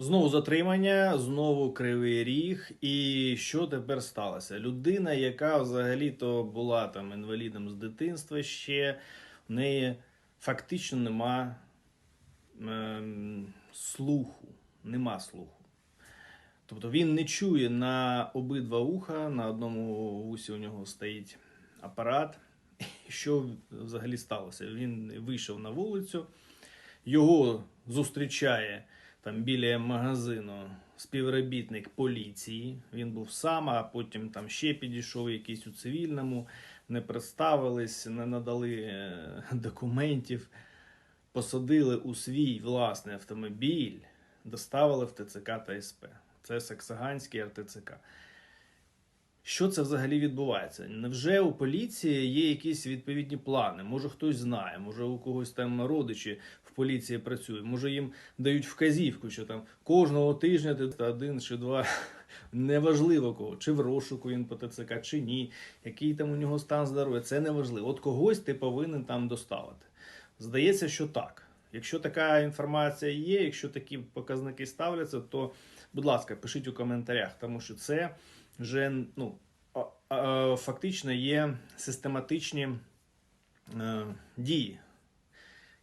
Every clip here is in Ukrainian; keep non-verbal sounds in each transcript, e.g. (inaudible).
Знову затримання, знову кривий ріг. І що тепер сталося? Людина, яка взагалі-то була там інвалідом з дитинства, ще в неї фактично нема ем, слуху. Нема слуху. Тобто він не чує на обидва уха, на одному вусі у нього стоїть апарат. Що взагалі сталося? Він вийшов на вулицю, його зустрічає там біля магазину співробітник поліції. Він був сам, а потім там ще підійшов якийсь у цивільному, не представились, не надали е, документів, посадили у свій власний автомобіль, доставили в ТЦК та СП. Це Саксаганський РТЦК. Що це взагалі відбувається? Невже у поліції є якісь відповідні плани? Може хтось знає, може у когось там родичі в поліції працюють, може їм дають вказівку, що там кожного тижня ти один чи два, (laughs) неважливо кого, чи в розшуку він по ТЦК, чи ні, який там у нього стан здоров'я, це неважливо. От когось ти повинен там доставити. Здається, що так. Якщо така інформація є, якщо такі показники ставляться, то, будь ласка, пишіть у коментарях, тому що це вже ну, фактично є систематичні е, дії,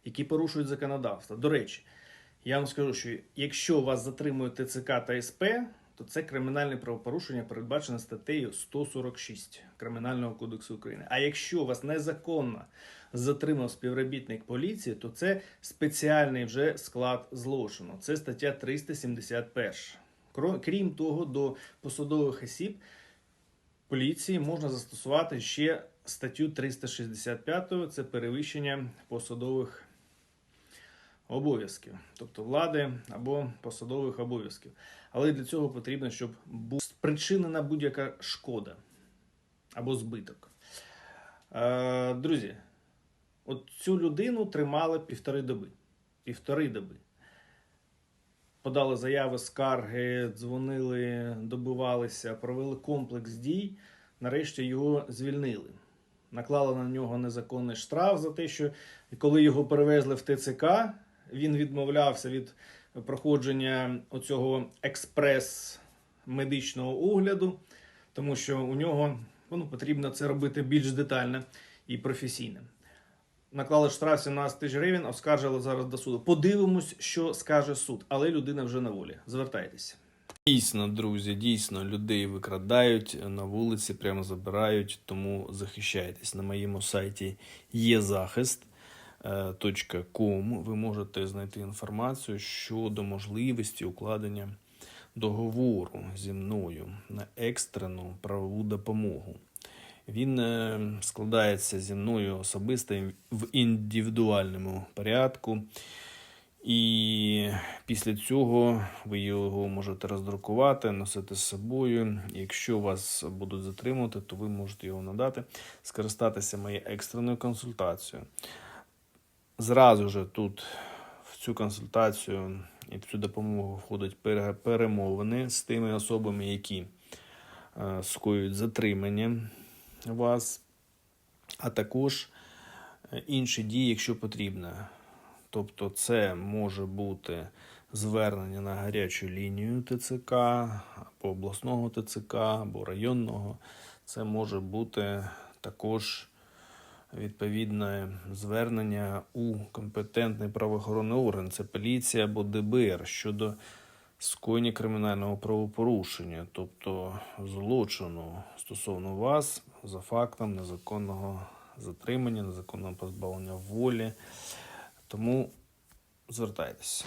які порушують законодавство. До речі, я вам скажу, що якщо вас затримують ТЦК та СП, то це кримінальне правопорушення передбачено статтею 146 Кримінального кодексу України. А якщо вас незаконно затримав співробітник поліції, то це спеціальний вже склад злочину. Це стаття 371. Крім того, до посадових осіб поліції можна застосувати ще статтю 365, це перевищення посадових обов'язків, тобто влади або посадових обов'язків. Але для цього потрібно, щоб була спричинена будь-яка шкода або збиток. Е, друзі, от цю людину тримали півтори доби. Півтори доби. Подали заяви, скарги, дзвонили, добивалися, провели комплекс дій. Нарешті його звільнили. Наклали на нього незаконний штраф за те, що коли його перевезли в ТЦК, він відмовлявся від проходження оцього експрес медичного огляду, тому що у нього ну, потрібно це робити більш детально і професійно. Наклали штраф 17 тисяч гривень, оскаржили зараз до суду. Подивимось, що скаже суд, але людина вже на волі. Звертайтеся. Дійсно, друзі, дійсно, людей викрадають на вулиці, прямо забирають, тому захищайтесь. На моєму сайті є захист. е, .com ви можете знайти інформацію щодо можливості укладення договору зі мною на екстрену правову допомогу. Він е, складається зі мною особисто в індивідуальному порядку. І після цього ви його можете роздрукувати, носити з собою. Якщо вас будуть затримувати, то ви можете його надати, скористатися моєю екстреною консультацією. Зразу же тут в цю консультацію і в цю допомогу входять перемовини з тими особами, які е, скоюють затримання вас, а також е, інші дії, якщо потрібно. Тобто, це може бути звернення на гарячу лінію ТЦК, або обласного ТЦК, або районного. Це може бути також відповідне звернення у компетентний правоохоронний орган, це поліція або ДБР щодо скоєння кримінального правопорушення, тобто злочину стосовно вас за фактом незаконного затримання, незаконного позбавлення волі. Тому звертайтеся.